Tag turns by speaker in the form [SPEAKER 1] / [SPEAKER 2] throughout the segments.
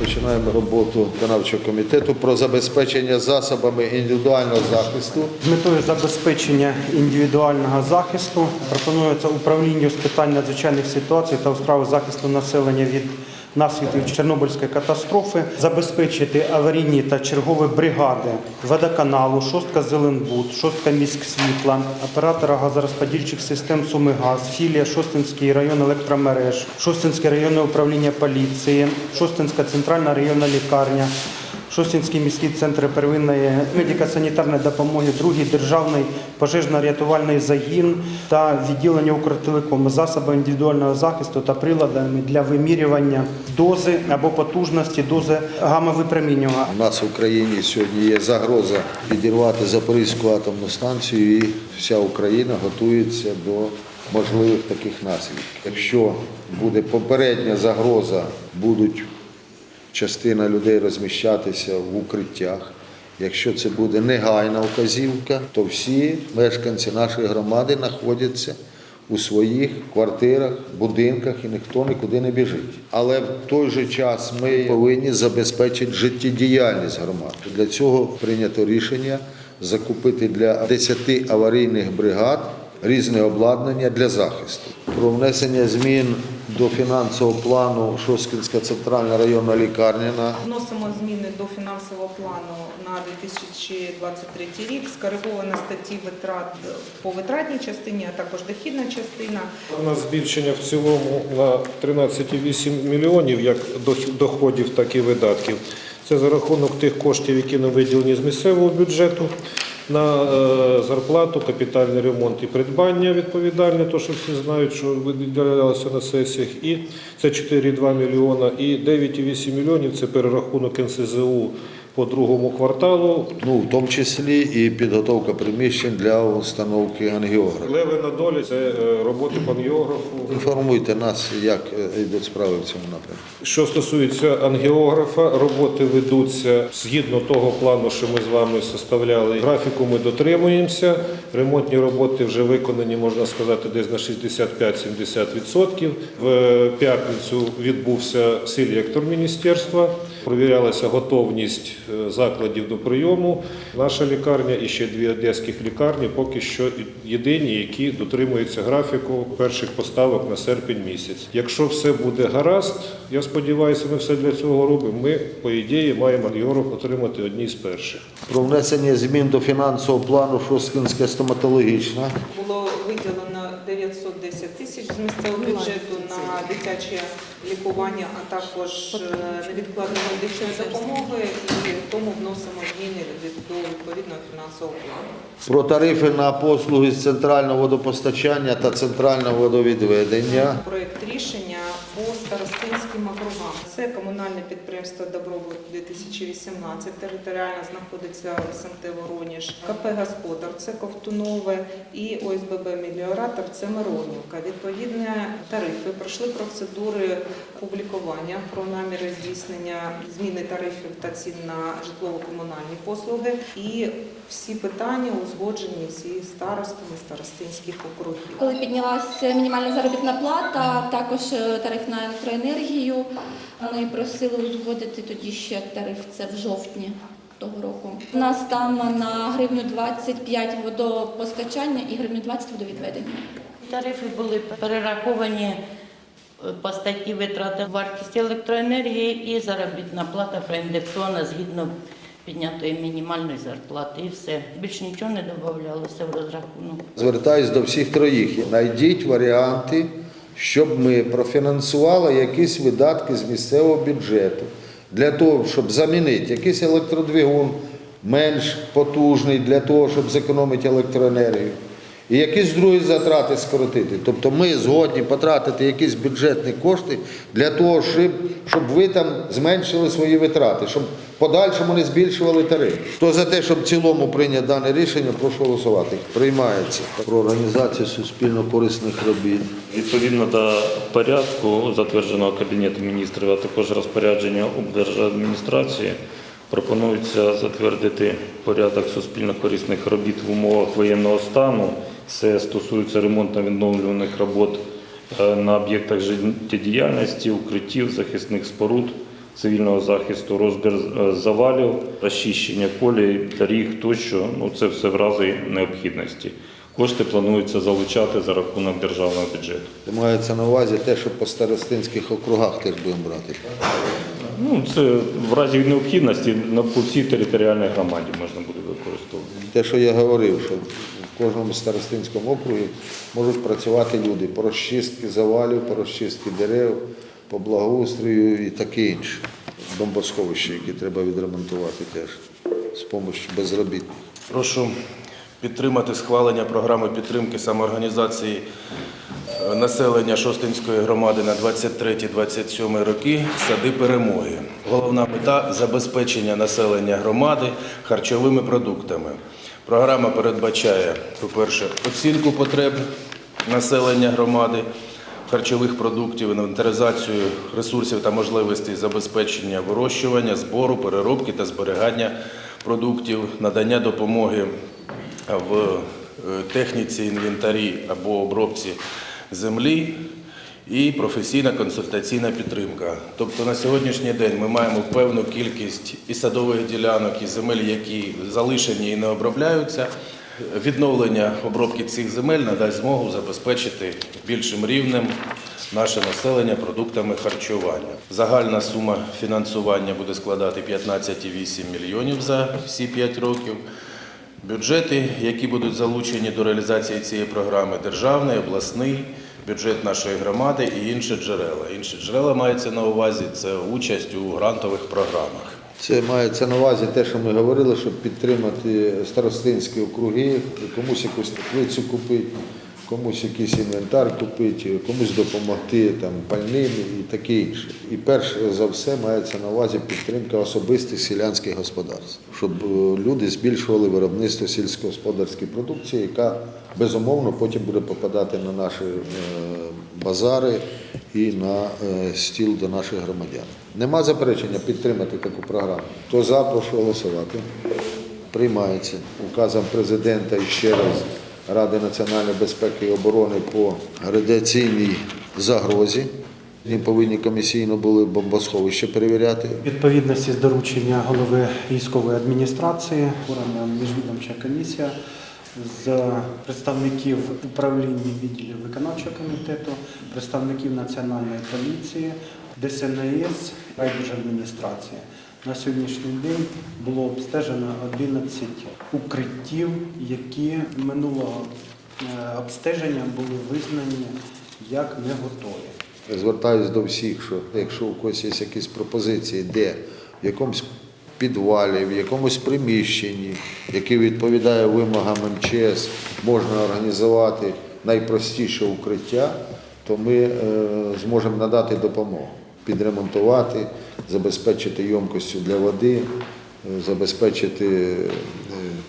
[SPEAKER 1] Починаємо роботу виконавчого комітету про забезпечення засобами індивідуального захисту.
[SPEAKER 2] З метою забезпечення індивідуального захисту пропонується управлінню з питань надзвичайних ситуацій та у справу захисту населення від наслідків Чорнобильської катастрофи забезпечити аварійні та чергові бригади водоканалу, шостка Зеленбуд, шостка міськсвітла, оператора газорозподільчих систем Сумигаз, філія Шостинський район електромереж, Шостинське районне управління поліції, Шостинська центральна районна лікарня. Шостинський міський центр первинної медико-санітарної допомоги, другий державний пожежно-рятувальний загін та відділення Укртелекому засоби індивідуального захисту та приладами для вимірювання дози або потужності дози гамовипромінювання.
[SPEAKER 1] У нас в Україні сьогодні є загроза підірвати Запорізьку атомну станцію, і вся Україна готується до можливих таких наслідків. Якщо буде попередня загроза, будуть частина людей розміщатися в укриттях. Якщо це буде негайна вказівка, то всі мешканці нашої громади знаходяться у своїх квартирах, будинках і ніхто нікуди не біжить. Але в той же час ми повинні забезпечити життєдіяльність громад. Для цього прийнято рішення закупити для 10 аварійних бригад різне обладнання для захисту. Про внесення змін до фінансового плану Шосткінська центральна районна лікарня на
[SPEAKER 3] Вносимо зміни до фінансового плану на 2023 рік. Скориговано статті витрат по витратній частині, а також дохідна частина.
[SPEAKER 4] У нас збільшення в цілому на 13,8 мільйонів як доходів, так і видатків. Це за рахунок тих коштів, які нам виділені з місцевого бюджету на е, зарплату, капітальний ремонт і придбання відповідальне, то що всі знають, що виділялося на сесіях. І це 4,2 мільйона. І 9,8 мільйонів це перерахунок НСЗУ по другому кварталу.
[SPEAKER 1] ну, в тому числі і підготовка приміщень для установки ангіографа.
[SPEAKER 4] Левина доля це е, роботи по ангіографу.
[SPEAKER 1] Інформуйте нас, як е, йдуть справи в цьому напрямку.
[SPEAKER 4] Що стосується ангіографа, роботи ведуться згідно того плану, що ми з вами составляли. Графіку ми дотримуємося. Ремонтні роботи вже виконані, можна сказати, десь на 65-70%. В п'ятницю відбувся селектор міністерства. Провірялася готовність е, закладів до прийому. Наша лікарня і ще дві одеських лікарні поки що єдині, які дотримуються графіку перших поставок на серпень місяць. Якщо все буде гаразд, я сподіваюся, ми все для цього робимо. Ми, по ідеї, маємо ангіограф отримати одні з перших.
[SPEAKER 1] Про внесення змін до фінансового плану Шосткінська стоматологічна.
[SPEAKER 3] Було виділено 910 тисяч з місцевого бюджету на дитяче лікування, а також е, невідкладної медичної допомоги. І тому вносимо зміни до відповідного фінансового плану.
[SPEAKER 1] Про тарифи на послуги з центрального водопостачання та центрального водовідведення.
[SPEAKER 3] Проект рішення. Це комунальне підприємство Добробут 2018, територіально знаходиться в СМТ Вороніж, КП Господар, це Ковтунове і ОСББ Меліоратор, це Миронівка. Відповідні тарифи пройшли процедури публікування про наміри здійснення зміни тарифів та цін на житлово-комунальні послуги. І всі питання узгоджені зі старостами старостинських округів.
[SPEAKER 5] Коли піднялася мінімальна заробітна плата, також е, тариф на електроенергію, ми просили узгодити тоді ще тариф, це в жовтні того року. У нас там на гривню 25 водопостачання і гривню 20 водовідведення.
[SPEAKER 6] Тарифи були перераховані е, по статті витрати вартість електроенергії і заробітна плата проіндексована згідно піднятої мінімальної зарплати. І все. Більш нічого не додавалося в розрахунок.
[SPEAKER 1] Звертаюсь до всіх троїх. Найдіть варіанти, щоб ми профінансували якісь видатки з місцевого бюджету для того, щоб замінити якийсь електродвигун менш потужний для того, щоб зекономити електроенергію. І якісь другі затрати скоротити. Тобто ми згодні потратити якісь бюджетні кошти для того, щоб, щоб ви там зменшили свої витрати, щоб подальшому не збільшували тариф. Хто за те, щоб в цілому прийняти дане рішення, прошу голосувати. Приймається про організацію суспільно-корисних робіт.
[SPEAKER 7] Відповідно до порядку, затвердженого Кабінетом міністрів, а також розпорядження облдержадміністрації, пропонується затвердити порядок суспільно-корисних робіт в умовах воєнного стану. Це стосується ремонтно-відновлюваних робот е, на об'єктах життєдіяльності, укриттів, захисних споруд, цивільного захисту, розбір е, завалів, розчищення колій, доріг тощо. Ну це все в разі необхідності. Кошти планується залучати за рахунок державного бюджету.
[SPEAKER 1] Мається на увазі те, що по старостинських округах теж будемо брати.
[SPEAKER 7] Ну це в разі необхідності на по всій територіальній громаді можна буде використовувати.
[SPEAKER 1] Те, що я говорив, що кожному старостинському округі можуть працювати люди по розчистці завалів, по розчистці дерев, по благоустрою і таке інше. Бомбосховища, які треба відремонтувати теж з допомогою безробітних.
[SPEAKER 8] Прошу підтримати схвалення програми підтримки самоорганізації е, населення Шостинської громади на 23-27 роки Сади перемоги. Головна мета забезпечення населення громади харчовими продуктами. Програма передбачає, по-перше, оцінку потреб населення громади харчових продуктів, інвентаризацію ресурсів та можливостей забезпечення вирощування, збору, переробки та зберігання продуктів, надання допомоги в е, техніці, інвентарі або обробці землі і професійна консультаційна підтримка. Тобто на сьогоднішній день ми маємо певну кількість і садових ділянок, і земель, які залишені і не обробляються. Відновлення обробки цих земель надасть змогу забезпечити більшим рівнем наше населення продуктами харчування. Загальна сума фінансування буде складати 15,8 мільйонів за всі 5 років. Бюджети, які будуть залучені до реалізації цієї програми, державний, обласний, бюджет нашої громади і інші джерела. Інші джерела мається на увазі це участь у грантових програмах.
[SPEAKER 1] Це мається на увазі те, що ми говорили, щоб підтримати старостинські округи, комусь якусь теплицю купити, комусь якийсь інвентар купити, комусь допомогти там, пальним і таке інше. І перш за все мається на увазі підтримка особистих селянських господарств, щоб е, люди збільшували виробництво сільськогосподарської продукції, яка безумовно потім буде попадати на наші е, базари і на е, стіл до наших громадян. Нема заперечення підтримати таку програму. Хто за, прошу голосувати. Приймається указом президента і ще раз Ради національної безпеки і оборони по радіаційній загрозі. Вони повинні комісійно були бомбосховище перевіряти.
[SPEAKER 2] Відповідності з доручення голови військової адміністрації, міжвідомча комісія з представників управління відділів виконавчого комітету, представників національної поліції, ДСНС, райдержадміністрації. На сьогоднішній день було обстежено 11 укриттів, які минулого е, обстеження були визнані як не готові.
[SPEAKER 1] Звертаюсь до всіх, що якщо у когось є якісь пропозиції, де в якомусь підвалі, в якомусь приміщенні, яке відповідає вимогам МЧС, можна організувати найпростіше укриття, то ми е, зможемо надати допомогу, підремонтувати, забезпечити ємкостю для води, е, забезпечити е,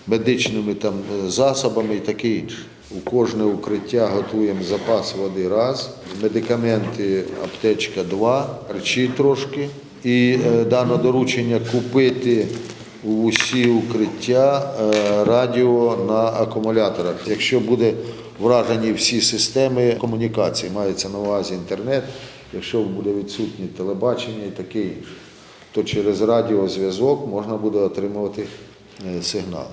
[SPEAKER 1] медичними там засобами і таке інше. У кожне укриття готуємо запас води раз, медикаменти, аптечка два, харчі трошки. І е, дано доручення купити у усі укриття е, радіо на акумуляторах. Якщо буде вражені всі системи комунікації, мається на увазі інтернет, якщо буде відсутнє телебачення і таке інше, то через радіозв'язок можна буде отримувати е, сигнал.